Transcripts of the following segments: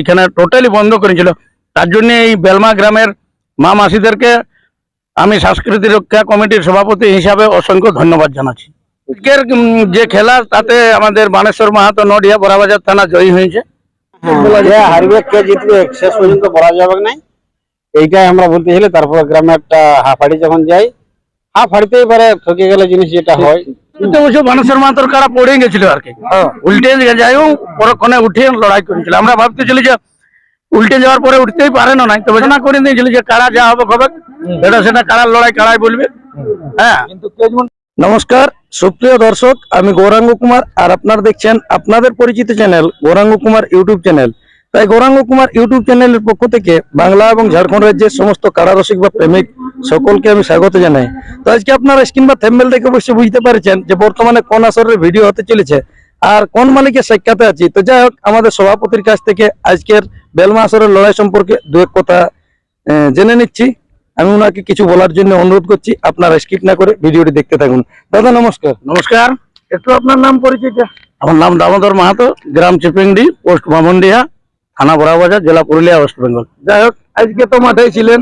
এখানে টোটালি বন্ধ করেছিল। তার জন্য এই বেলমা গ্রামের মা মাসিদেরকে আমি সংস্কৃতি রক্ষা কমিটির সভাপতি হিসাবে অসংখ্য ধন্যবাদ জানাচ্ছি। আজকের যে খেলা, তাতে আমাদের বানেশ্বর মাহাতো নডিয়া বড়াবাজার থানা জয়ী হয়েছে। হারবে কে শেষ পর্যন্ত বলা যাবে নাই? এইটাই আমরা বলতেছিলাম তারপর গ্রামে একটা হাফাড়ি যখন যাই হাফাড়িতেই পারে, ঠকে গেলে জিনিস যেটা হয়। কিন্তু কারা পড়ে গেছিল আর কি। উল্টে যাই হোক পরক্ষণে উঠে লড়াই করেছিল। আমরা ভাবতেছিলি যে উল্টে যাওয়ার পরে উঠতেই পারে না নাই তবে না করে দিয়েছিল যে কারা যা হবে সেটা কারার লড়াই কারাই বলবে। হ্যাঁ। নমস্কার সুপ্রিয় দর্শক আমি গৌরাঙ্গ কুমার আর আপনারা দেখছেন আপনাদের পরিচিত channel Gauranga Kumar YouTube channel. তাই গৌরাঙ্গ কুমার ইউটিউব চ্যানেলের পক্ষ থেকে বাংলা এবং ঝাড়খণ্ড রাজ্যের সমস্ত কারারসিক বা প্রেমিক সকলকে আমি স্বাগত জানাই। তো আজকে আপনারা স্ক্রিন বা থেম্বেল দেখে অবশ্যই বুঝতে পারছেন যে বর্তমানে কোন আসরের ভিডিও হতে চলেছে আর কোন মালিকের সাক্ষাতে আছি। তো যাই হোক আমাদের সভাপতির কাছ থেকে আজকের বেলমা আসরের লড়াই সম্পর্কে দু এক কথা জেনে নিচ্ছি। আমি ওনাকে কিছু বলার জন্য অনুরোধ করছি আপনারা স্কিপ না করে ভিডিওটি দেখতে থাকুন। দাদা নমস্কার। নমস্কার। একটু আপনার নাম পরিচয়টা। আমার নাম দামোদর মাহাতো গ্রাম চিপিংডি পোস্ট মামন্ডিহা থানা বড়াবাজার জেলা পুরুলিয়া ওয়েস্ট বেঙ্গল যাই হোক আজকে তো মাঠেই ছিলেন।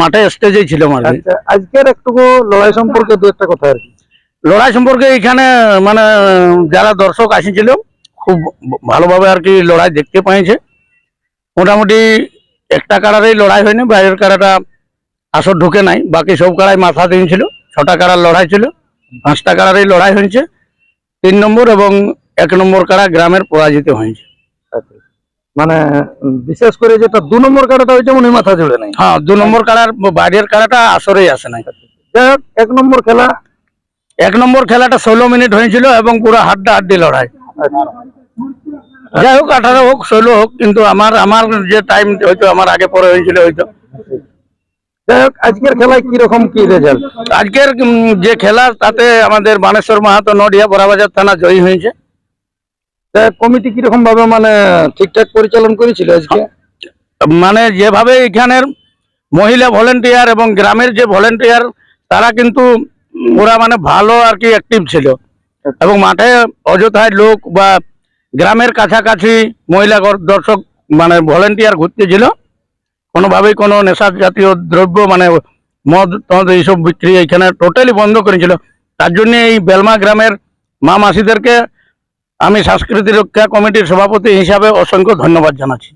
মাঠে স্টেজেই ছিলাম আর আচ্ছা আজকের একটু লড়াই সম্পর্কে দু একটা কথা আর কি। লড়াই সম্পর্কে এখানে মানে যারা দর্শক আসেছিল খুব ভালোভাবে আর কি লড়াই দেখতে পাইছে। মোটামুটি একটা কারারেই লড়াই হয়নি বাইরের কারাটা আসর ঢুকে নাই বাকি সব কারাই মাথা দিয়েছিল ছটা কারার লড়াই ছিল পাঁচটা কারারেই লড়াই হয়েছে। তিন নম্বর এবং এক নম্বর কারা গ্রামের পরাজিত হয়েছে। মানে বিশেষ করে যেটা দু নম্বর কাটাটা ওইটা মনে মাথা জুড়ে নাই। হ্যাঁ দু নম্বর কারার বাইরের কারাটা আসরেই আসে নাই। এক নম্বর খেলা। এক নম্বর খেলাটা ষোলো মিনিট হয়েছিল এবং পুরো হাড্ডা হাড্ডি লড়াই। যাই হোক আঠারো হোক ষোলো হোক কিন্তু আমার আমার যে টাইম হয়তো আমার আগে পরে হয়েছিল হয়তো। যাই হোক আজকের খেলায় কি রকম কি রেজাল্ট আজকের যে খেলা তাতে আমাদের বানেশ্বর মাহাতো নডিয়া বড়াবাজার থানা জয়ী হয়েছে। কমিটি কীরকম ভাবে মানে ঠিকঠাক পরিচালন করেছিল আজকে? মানে যেভাবে এখানের মহিলা ভলেন্টিয়ার এবং গ্রামের যে ভলেন্টিয়ার, তারা কিন্তু ওরা মানে ভালো আর কি অ্যাক্টিভ ছিল। এবং মাঠে অযথায় লোক বা গ্রামের কাছাকাছি মহিলা দর্শক মানে ভলেন্টিয়ার ঘুরতে ছিল কোনোভাবেই কোনো নেশা জাতীয় দ্রব্য মানে মদ টদ এইসব বিক্রি এখানে টোটালি বন্ধ করেছিল। তার জন্য এই বেলমা গ্রামের মা মাসিদেরকে আমি সংস্কৃতি রক্ষা কমিটির সভাপতি হিসাবে অসংখ্য ধন্যবাদ জানাচ্ছি।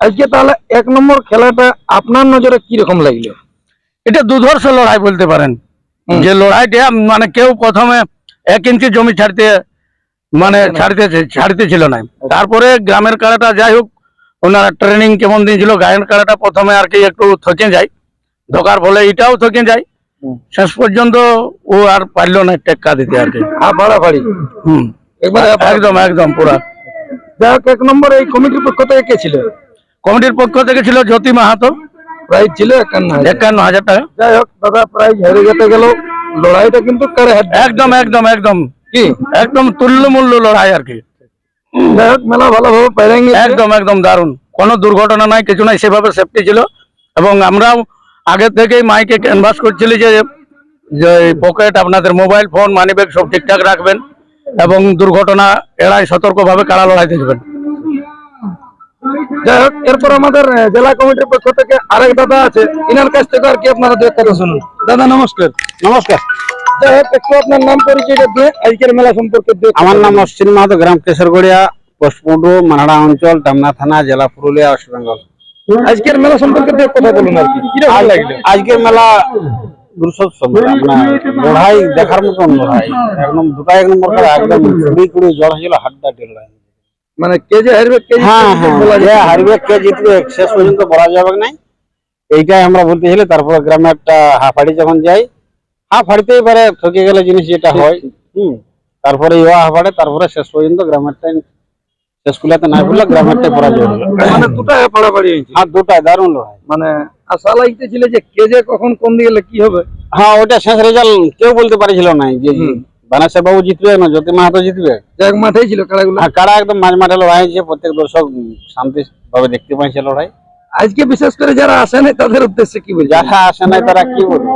আজকে তাহলে এক নম্বর খেলাটা আপনার নজরে কি রকম লাগল? এটা দুধর্ষ লড়াই বলতে পারেন। যে লড়াইটা মানে কেউ প্রথমে এক ইঞ্চি জমি ছাড়তে মানে ছাড়তে ছাড়তে ছিল না। তারপরে গ্রামের কাড়াটা যাই হোক ওনারা ট্রেনিং কেমন দিয়েছিল গায়ের কাড়াটা প্রথমে আর কি একটু থকে যায়। ধোকার ফলে এটাও থকে যায়। শেষ পর্যন্ত ও আর পারল না টেক্কা দিতে আর কি। আর বাড়াবাড়ি? হুম। একদম একদম পুরা। এক নম্বর এই কমিটির পক্ষ থেকে কে ছিল? কমিটির পক্ষ থেকে ছিল জ্যোতি মাহাতো। প্রাইজ ছিল একান্ন হাজার। একান্ন হাজার টাকা। যাই হোক দাদা প্রাইজ হেরে যেতে গেল। লড়াইটা কিন্তু একদম একদম একদম। কি? একদম তুল্যমূল্য লড়াই আর কি। যাই হোক মেলা ভালোভাবে একদম একদম দারুণ। কোনো দুর্ঘটনা নাই কিছু নাই সেভাবে সেফটি ছিল। এবং আমরাও আগে থেকেই মাইকে ক্যানভাস করছিলি যে যে পকেট আপনাদের মোবাইল ফোন মানি ব্যাগ সব ঠিকঠাক রাখবেন। এবং দুর্ঘটনা এড়াই সতর্কভাবে কারা লড়াই দেখবেন। যাই হোক এরপর আমাদের জেলা কমিটির পক্ষ থেকে আরেক দাদা আছে ইনার কাছ থেকে আর কি আপনারা দু এক কথা শুনুন। দাদা নমস্কার। নমস্কার। যাই হোক একটু আপনার নাম পরিচয়টা দিয়ে আজকের মেলা সম্পর্কে আমার নাম অশ্বিন মাহাতো গ্রাম কেশরগড়িয়া পোস্টপুন্ডু মানাড়া অঞ্চল ডামনা থানা জেলা পুরুলিয়া ওয়েস্ট বেঙ্গল। আজকের মেলা সম্পর্কে কথা বলুন আর কি। আজকের মেলা দুর্সব মানে লড়াই দেখার মতন লড়াই। একদম দুটা এক নম্বর করে একদম কুড়ি কুড়ি জল হয়েছিল হাড্ডা লড়াই মানে কে যে হারবে কে হ্যাঁ হ্যাঁ। না। হারবে কে জিতবে শেষ পর্যন্ত বলা যাবে নাই? এইটাই আমরা বলতেছিলাম তারপরে গ্রামে একটা হাফাড়ি যখন যাই হাফাড়িতেই পারে ঠকে গেলে জিনিস যেটা হয়। হুম। তারপরে ইয়া হাফাড়ে তারপরে শেষ পর্যন্ত গ্রামেরটাই শেষ কুলাতে না করলে গ্রামেরটাই পরাজয় হলো। মানে দুটা পাড়াপাড়ি হয়েছে। আর দুটাই দারুণ লড়াই। মানে আশা লাগতেছিল যে কে যে কখন কোন দিকে কি হবে? হ্যাঁ ওটা শেষ রেজাল্ট কেউ বলতে পারছিল না যে। বাবু জিতবে না জ্যোতি মাহাতো জিতবে? যাক মাঠেই ছিল খেলাগুলো। আর কারা একদম মাঝ মাঠে লড়াই হয়েছে প্রত্যেক দর্শক শান্তি ভাবে দেখতে পাইছে লড়াই। আজকে বিশেষ করে যারা আসে নাই তাদের উদ্দেশ্যে কি বলছে যারা আসে নাই তারা কি বলবে?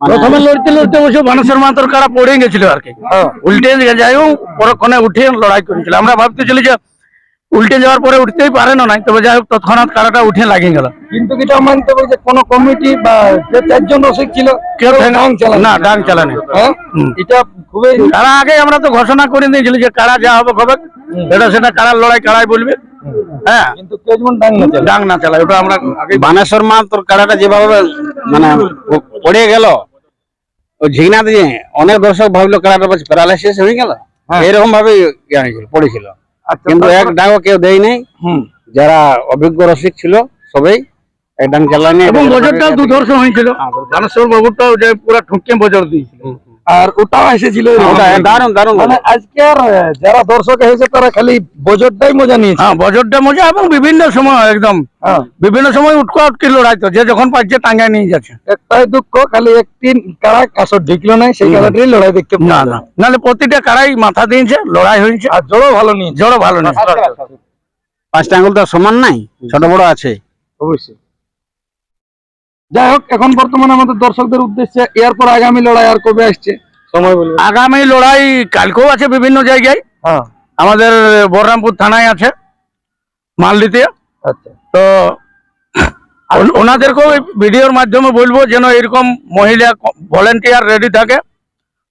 মানে- প্রথমে লড়তে লড়তে অবশ্য বানেশ্বর মাহাতোর কারা পড়ে গেছিল আর কি। উল্টে যাই হোক পরক্ষণে উঠে লড়াই করেছিল। আমরা ভাবতেছিলি যে উল্টে যাওয়ার পরে উঠতেই পারে না নাই তবে যাই হোক তৎক্ষণাৎ কারাটা উঠে লাগিয়ে গেল। কিন্তু এটা মানতে হবে যে কোনো কমিটি বা যে চারজন রসিক ছিল কেউ ডাং চালান না ডাং চালানি হ্যাঁ? এটা খুবই কারা আগে আমরা তো ঘোষণা করে দিয়েছিলি যে কারা যা হবে হবে এটা সেটা কারার লড়াই কারাই বলবে। হ্যাঁ। কিন্তু কেউ যেমন ডাং না চালান ডাং না চালায় ওটা আমরা বানেশ্বর মা তোর কাড়াটা যেভাবে মানে পড়ে গেল অনেক দর্শক ভাবলো বলছে প্যারালাইসিস হয়ে গেল। এরকম ভাবে ইয়ে পড়েছিল। কিন্তু এক ডাঙও কেউ দেয় নাই। যারা অভিজ্ঞ রসিক ছিল সবাই এক ডাং চালানি এবং বজরটাও দুধর্ষ হয়েছিল। দানেশ্বর বাবুটাও যে পুরা ঠুকিয়ে বজর দিয়েছিল। আর ওটাও এসেছিল ওটা দারুণ দারুণ মানে আজকে আর যারা দর্শক এসেছে তারা খালি বজরটাই মজা নিয়েছে। হ্যাঁ বজরটা মজা এবং বিভিন্ন সময় একদম। হ্যাঁ। বিভিন্ন সময় উটকো উটকি লড়াই তো যে যখন পাচ্ছে টাঙ্গায় নিয়ে যাচ্ছে। একটাই দুঃখ খালি একটি কারা কাসর ঢিকলো নাই সেই কারাটারই লড়াই দেখতে না না। নাহলে প্রতিটা কারাই মাথা দিয়েছে লড়াই হয়েছে। আর জড়ও ভালো নিয়েছে। জড়ো ভালো নেই পাঁচটা আঙুল তো সমান নাই ছোট বড় আছে। অবশ্যই। যাই হোক এখন বর্তমানে আমাদের দর্শকদের উদ্দেশ্যে এরপর আগামী লড়াই আর কবে আসছে? সময় বলবে। আগামী লড়াই কালকেও আছে বিভিন্ন জায়গায়। হ্যাঁ। আমাদের বলরামপুর থানায় আছে মালদিতে। আচ্ছা। তো ওন- ওনাদেরকেও ভিডিওর মাধ্যমে বলব যেন এরকম মহিলা ভলেন্টিয়ার রেডি থাকে।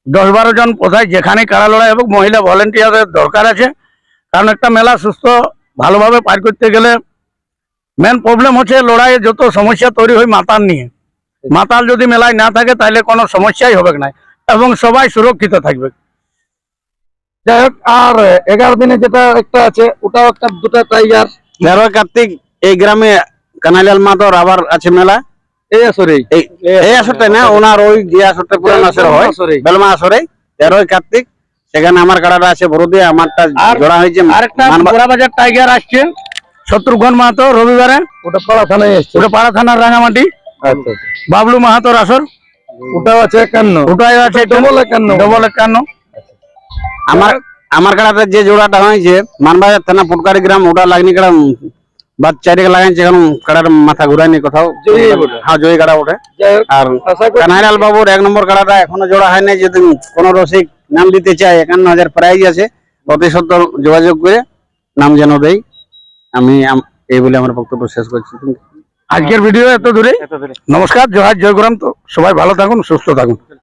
দশ বারো জন কোথায় যেখানে কারা লড়াই এবং মহিলা ভলেন্টিয়ারের দরকার আছে। কারণ একটা মেলা সুস্থ ভালোভাবে পার করতে গেলে মেন প্রবলেম হচ্ছে লড়াইয়ে যত সমস্যা তৈরি হয় মাতাল নিয়ে। মাতাল যদি মেলায় না থাকে তাহলে কোনো সমস্যাই হবে না। এবং সবাই সুরক্ষিত থাকবে। যাই হোক আর এগারো দিনে যেটা একটা আছে ওটাও একটা দুটা টাইগার তেরোই কার্তিক এই গ্রামে কানাইলাল মাতর আবার আছে মেলা। এই আসরেই। এই আসরটা না? ওনার ওই যে আসরটা পুরান আসর হয়। আসরেই। বেলমা আসরে তেরোই কার্তিক সেখানে আমার কাড়াটা আছে বড়দিয়া আমারটা আর- জোড়া হয়েছে। আরেকটা টাইগার আসছে। শত্রুঘ্ন মাহাতো রবিবারে? ওটা পাড়া থানায় এসছে। ওটা পাড়া থানার রাঙামাটি? আচ্ছা আচ্ছা। বাবলু মাহাতোর আসর? ওটাও আছে একান্ন। ওটাই আছে ডবল একান্ন। ডবল একান্ন। আমার আমার কাড়াটা যে জোড়াটা হয়েছে মানবাজার থানা পুটকারি গ্রাম ওটা লাগনি কাড়া বা লাগাইছে এখন কাড়ার মাথা ঘুরায়নি কোথাও। হ্যাঁ জয়ী কাড়া ওঠে আর কানাইলাল বাবুর এক নম্বর কাড়াটা এখনও জোড়া হয়নি যদি কোন রসিক নাম দিতে চায় একান্ন হাজার প্রাইজ আছে অতি সত্তর যোগাযোগ করে নাম যেন দেই আমি আম- এই বলে আমার বক্তব্য শেষ করছি। আজকের ভিডিও এত দূরে? নমস্কার জয় জয় গ্রাম। তো সবাই ভালো থাকুন সুস্থ থাকুন।